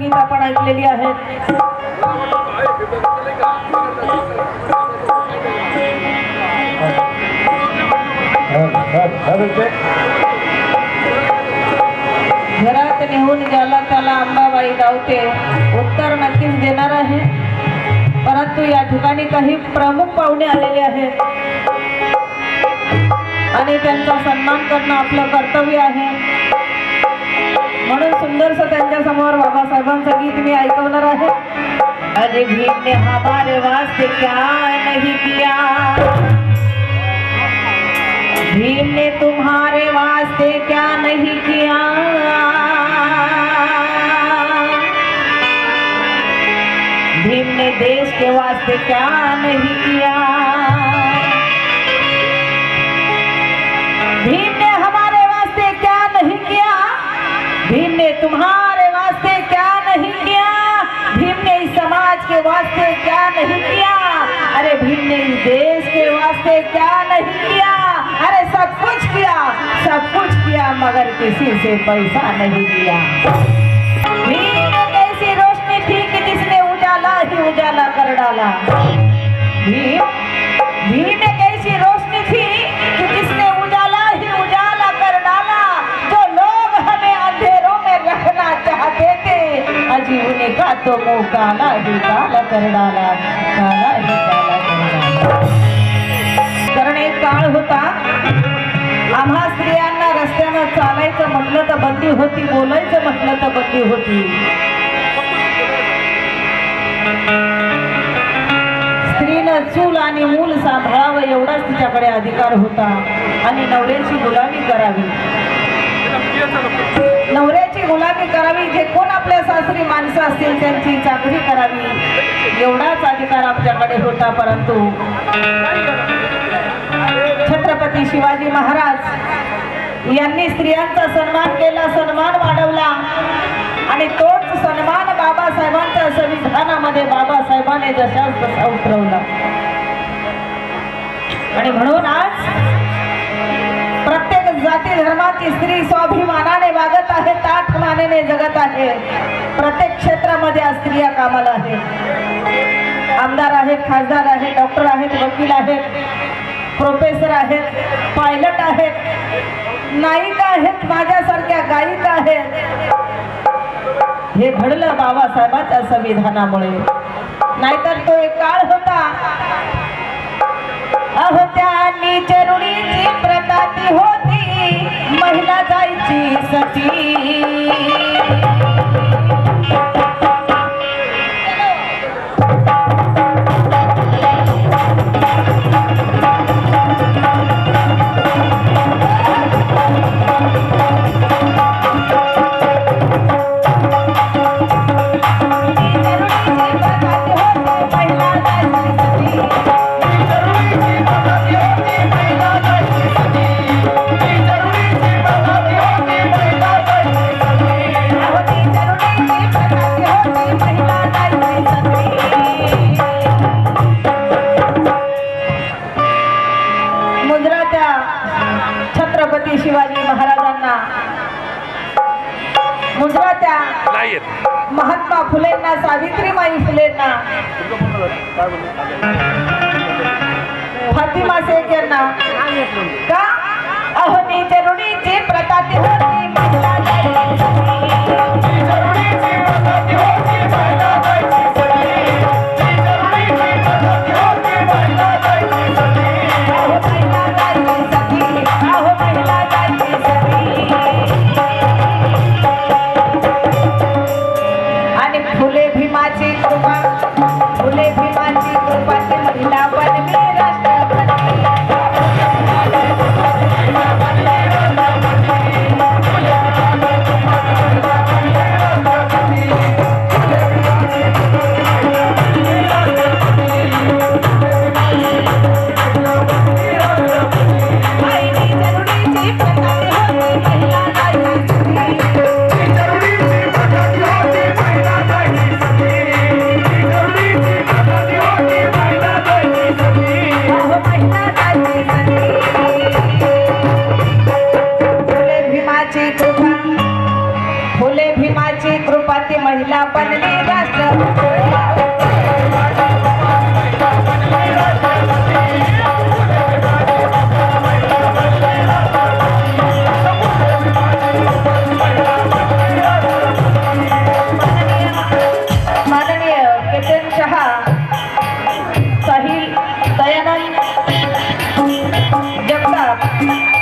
गीत आपण ऐकलेली आहेत. घरात नेहून ज्याला त्याला अंबाबाई गावते उत्तर नक्कीच देणार आहे. परंतु या ठिकाणी काही प्रमुख पाहुणे आलेले आहेत. आणि त्यांचा सन्मान करणं आपलं कर्तव्य आहे. म्हणून सुंदरस त्यांच्यासमोर बाबासाहेबांचं गीत मी ऐकवणार आहे. अरे भीमने हमारे वास्ते क्या नहीं किया? भीम ने तुम्हारे वास्ते क्या नहीं किया? भीम ने देश के वास्ते क्या नहीं किया? भीम भीम ने तुम्हारे वास्ते क्या नहीं किया? भीम ने इस समाज के वास्ते क्या नहीं किया? अरे भीम ने इस देश के वास्ते क्या नहीं किया? अरे सब कुछ किया, सब कुछ किया, मगर किसी से पैसा नहीं दिया भीम एक ऐसी रोशनी थी कि जिसने उजाला ही उजाला कर डाला। भीम तो मुंह काला ही काला कर कारण एक काळ होता आम्हा स्त्रियांना रस्त्यानं चालायचं म्हटलं तर बंदी होती बोलायचं म्हटलं तर बंदी होती. स्त्रीनं चूल आणि मूल सांभाळावं एवढाच तिच्याकडे अधिकार होता. आणि नवऱ्याची गुलामी करावी. नवऱ्याची गुलामी करावी जे कोण आपल्या सासरी माणसं असतील त्यांची चाकरी करावी. एवढाच अधिकार आमच्याकडे होता परंतु छत्रपती शिवाजी महाराज यांनी स्त्रियांचा सन्मान केला सन्मान वाढवला. आणि तोच सन्मान बाबासाहेबांच्या संविधानामध्ये बाबासाहेबांनी जशाच तसा उतरवला. आणि म्हणून आज प्रत्येक जाती धर्माची स्त्री स्वाभिमानाने वागत आहे ताठ मानेने जगत आहे. प्रत्येक क्षेत्रामध्ये आज स्त्रिया कामाला आहेत. आमदार आहेत खासदार आहेत डॉक्टर आहेत वकील आहेत प्रोफेसर आहेत पायलट आहेत नायिका आहेत माझ्यासारख्या गायिका आहेत. हे घडलं बाबासाहेबांच्या संविधानामुळे. नाहीतर तो एक काळ होता. अहो त्या नीचरुणीची प्रथा होती. महिला जायची सती शिवाजी महाराजांना. मुद्रा त्या महात्मा फुलेंना सावित्रीबाई फुलेंना. फातिमा शेख यांना. का? अहो नी तरुणीची प्रता ती होती Jam?